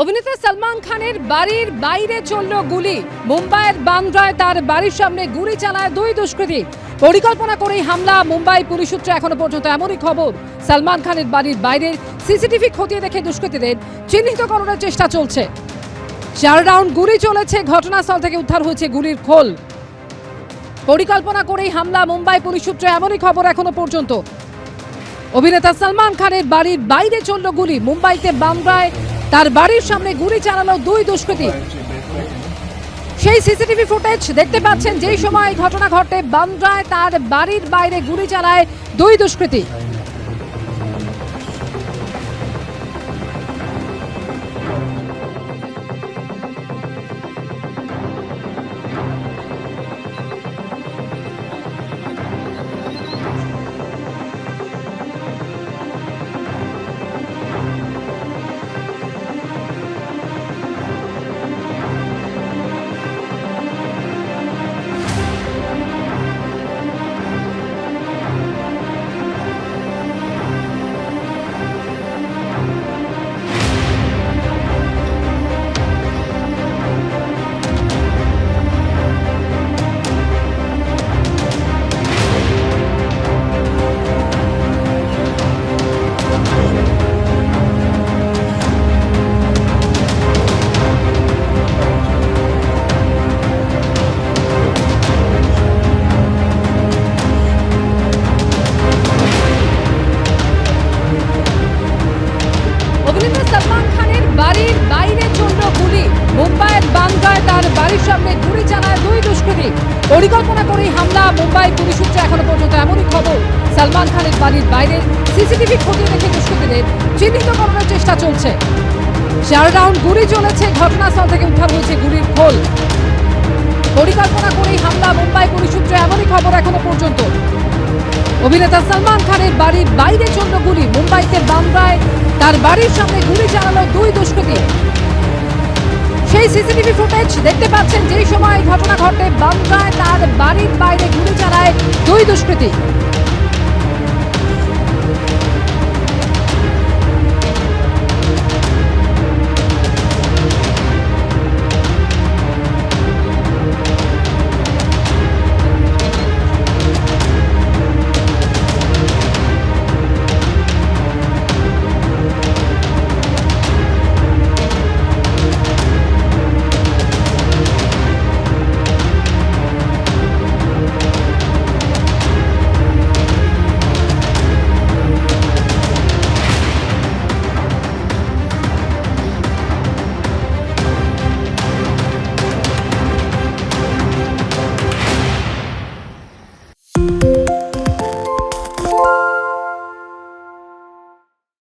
অভিনেতা সালমান খানের বাড়ির বাইরে চলল গুলি। মুম্বাইয়ের বান্দ্রায় তার বাড়ির সামনে গুলি চালায় দুই দুষ্কৃতী। পরিকল্পনা করেই হামলা, মুম্বাই পুলিশ সূত্রে এখনও পর্যন্ত এমনই খবর। সালমান খানের বাড়ির বাইরের সিসিটিভি খতিয়ে দেখে দুষ্কৃতীদের চিহ্নিতকরণের চেষ্টা চলছে। চার রাউন্ড গুলি চলেছে, ঘটনাস্থল থেকে উদ্ধার হয়েছে গুলির খোল। পরিকল্পনা করেই হামলা, মুম্বাই পুলিশ সূত্রে এমনই খবর এখনও পর্যন্ত। অভিনেতা সালমান খানের বাড়ির বাইরে চলল গুলি। মুম্বাইতে বামরায় তার বাড়ির সামনে গুলি চালানো দুই দুষ্কৃতী। সেই সিসিটিভি ফুটেজ দেখতে পাচ্ছেন, যেই সময় ঘটনা ঘটে, বান্দ্রায় তার বাড়ির বাইরে গুলি চালায় দুই দুষ্কৃতী। অভিনেতা সালমান খানের বাড়ির বাইরে চলল গুলি। মুম্বাইয়ের বান্দ্রায় তার বাড়ির সামনে গুলি চালায় দুই দুষ্কৃতী। পরিকল্পনা করেই হামলা, মুম্বাই পুলিশ সূত্রে এখনও পর্যন্ত এমনই খবর। সালমান খানের বাড়ির বাইরে সিসিটিভি খতিয়ে দেখে দুষ্কৃতীদের চিহ্নিতকরণের চেষ্টা চলছে। চার গুলি চলেছে, ঘটনাস্থল থেকে উদ্ধার হয়েছে গুলির খোল। পরিকল্পনা করেই হামলা, মুম্বাই পুলিশ সূত্রে এমনই খবর এখনও পর্যন্ত। অভিনেতা সালমান খানের বাড়ির বাইরে চলল গুলি। মুম্বাইতে বামরায় তার বাড়ির সামনে গুলি চালালো দুই দুষ্কৃতী সেই সিসিটিভি ফুটেজ দেখতে পাচ্ছেন যেই সময় ঘটনা ঘটে বামরায় তার বাড়ির বাইরে গুলি চালায় দুই দুষ্কৃতী